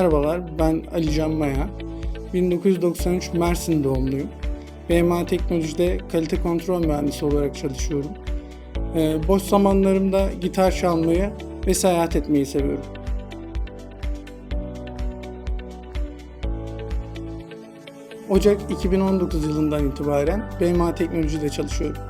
Merhabalar, ben Ali Can Maya. 1993 Mersin doğumluyum. BMA Teknoloji'de kalite kontrol mühendisi olarak çalışıyorum. Ee, boş zamanlarımda gitar çalmayı ve seyahat etmeyi seviyorum. Ocak 2019 yılından itibaren BMA Teknoloji'de çalışıyorum.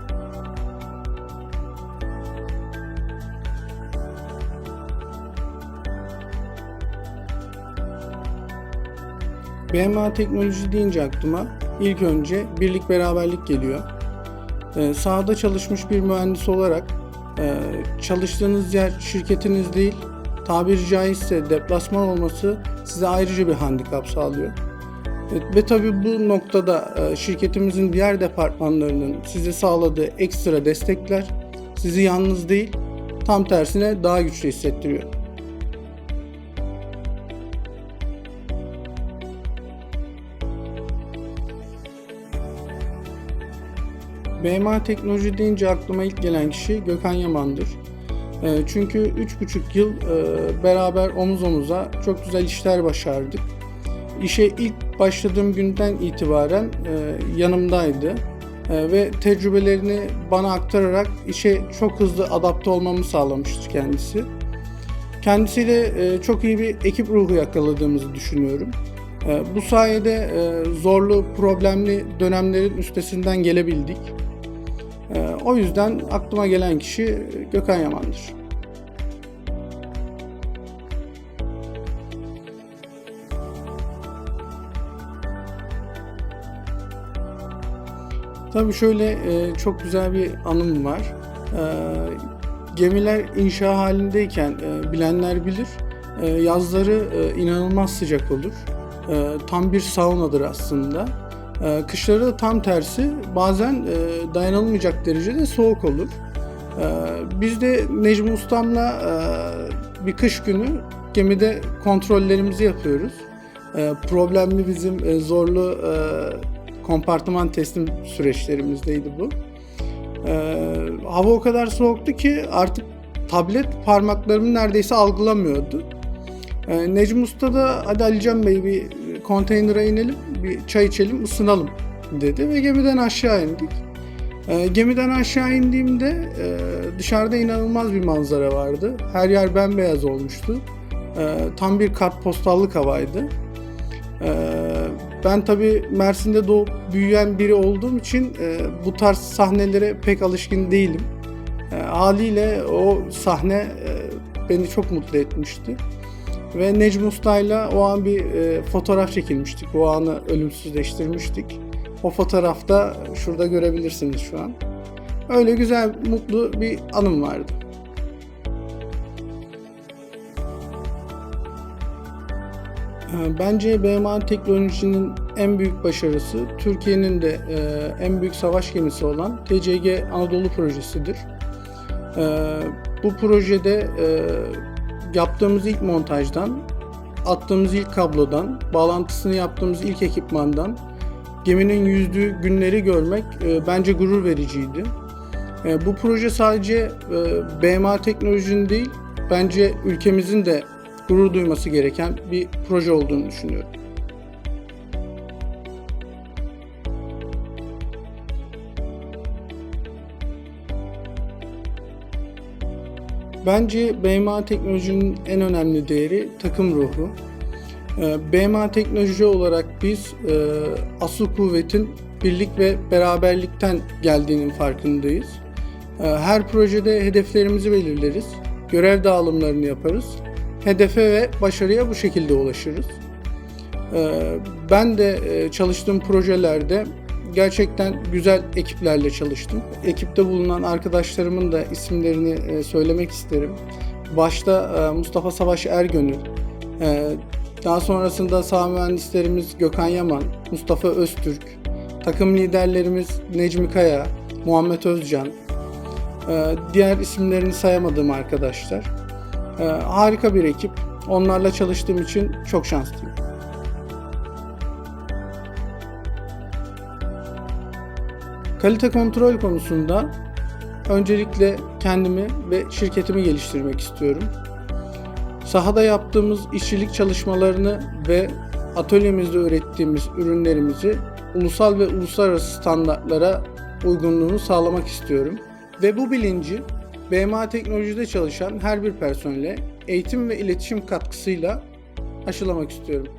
BMA teknoloji deyince aklıma ilk önce birlik beraberlik geliyor. Ee, sahada çalışmış bir mühendis olarak e, çalıştığınız yer şirketiniz değil, tabiri caizse deplasman olması size ayrıca bir handikap sağlıyor. E, ve tabii bu noktada e, şirketimizin diğer departmanlarının size sağladığı ekstra destekler sizi yalnız değil, tam tersine daha güçlü hissettiriyor. BMA Teknoloji deyince aklıma ilk gelen kişi Gökhan Yaman'dır. E, Çünkü 3,5 yıl e, beraber omuz omuza çok güzel işler başardık. İşe ilk başladığım günden itibaren e, yanımdaydı E, ve tecrübelerini bana aktararak işe çok hızlı adapte olmamı sağlamıştır kendisi. Kendisiyle çok iyi bir ekip ruhu yakaladığımızı düşünüyorum. Bu sayede zorlu, problemli dönemlerin üstesinden gelebildik. Ee, O yüzden aklıma gelen kişi Gökhan Yaman'dır. Tabii şöyle e, çok güzel bir anım var. Ee, Gemiler inşa halindeyken e, bilenler bilir. e, Yazları e, inanılmaz sıcak olur. E, Tam bir saunadır aslında. Ee, Kışları da tam tersi bazen e, dayanılmayacak derecede soğuk olur. Ee, Biz de Necmi Ustam'la e, bir kış günü gemide kontrollerimizi yapıyoruz. Ee, Problemli bizim e, zorlu kompartıman teslim süreçlerimizdeydi bu. Hava o kadar soğuktu ki artık tablet parmaklarımı neredeyse algılamıyordu. Necmi Usta da hadi Alican Bey bir konteynere inelim, bir çay içelim, ısınalım dedi ve gemiden aşağı indik. Ee, gemiden aşağı indiğimde e, dışarıda inanılmaz bir manzara vardı. Her yer bembeyaz olmuştu. Ee, tam bir kartpostallık havaydı. Ee, ben tabii Mersin'de doğup büyüyen biri olduğum için e, bu tarz sahnelere pek alışkın değilim. E, haliyle o sahne e, beni çok mutlu etmişti. Ve Necmi Usta'yla o an bir e, fotoğraf çekilmiştik. O anı ölümsüzleştirmiştik. O fotoğrafta şurada görebilirsiniz şu an. Öyle güzel, mutlu bir anım vardı. E, Bence BMA teknolojinin en büyük başarısı Türkiye'nin de e, en büyük savaş gemisi olan TCG Anadolu projesidir. E, bu projede yaptığımız ilk montajdan, attığımız ilk kablodan, bağlantısını yaptığımız ilk ekipmandan geminin yüzdüğü günleri görmek e, bence gurur vericiydi. E, bu proje sadece e, BMA teknolojinin değil, bence ülkemizin de gurur duyması gereken bir proje olduğunu düşünüyorum. Bence BMA teknolojinin en önemli değeri takım ruhu. Ee, BMA teknoloji olarak biz e, asıl kuvvetin birlik ve beraberlikten geldiğinin farkındayız. Ee, Her projede hedeflerimizi belirleriz, görev dağılımlarını yaparız, hedefe ve başarıya bu şekilde ulaşırız. Ee, Ben de e, çalıştığım projelerde gerçekten güzel ekiplerle çalıştım. Ekipte bulunan arkadaşlarımın da isimlerini e, söylemek isterim. Başta e, Mustafa Savaş Ergönül, e, daha sonrasında sağ mühendislerimiz Gökhan Yaman, Mustafa Öztürk, takım liderlerimiz Necmi Kaya, Muhammed Özcan, diğer isimlerini sayamadığım arkadaşlar. Harika bir ekip. Onlarla çalıştığım için çok şanslıyım. Kalite kontrol konusunda öncelikle kendimi ve şirketimi geliştirmek istiyorum. Sahada yaptığımız işçilik çalışmalarını ve atölyemizde ürettiğimiz ürünlerimizi ulusal ve uluslararası standartlara uygunluğunu sağlamak istiyorum. Ve bu bilinci BMA Teknoloji'de çalışan her bir personele eğitim ve iletişim katkısıyla aşılamak istiyorum.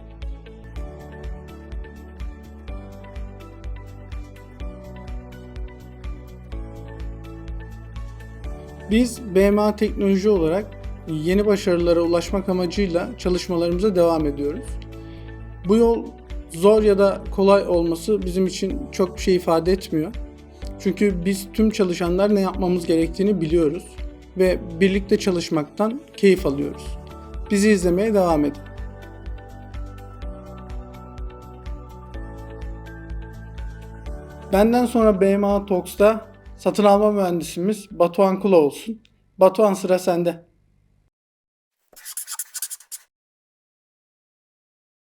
Biz BMA Teknoloji olarak yeni başarılara ulaşmak amacıyla çalışmalarımıza devam ediyoruz. Bu yol zor ya da kolay olması bizim için çok bir şey ifade etmiyor. Çünkü biz tüm çalışanlar ne yapmamız gerektiğini biliyoruz ve birlikte çalışmaktan keyif alıyoruz. Bizi izlemeye devam edin. Benden sonra BMA Talks'ta satın alma mühendisimiz Batuhan Kula olsun. Batuhan sıra sende.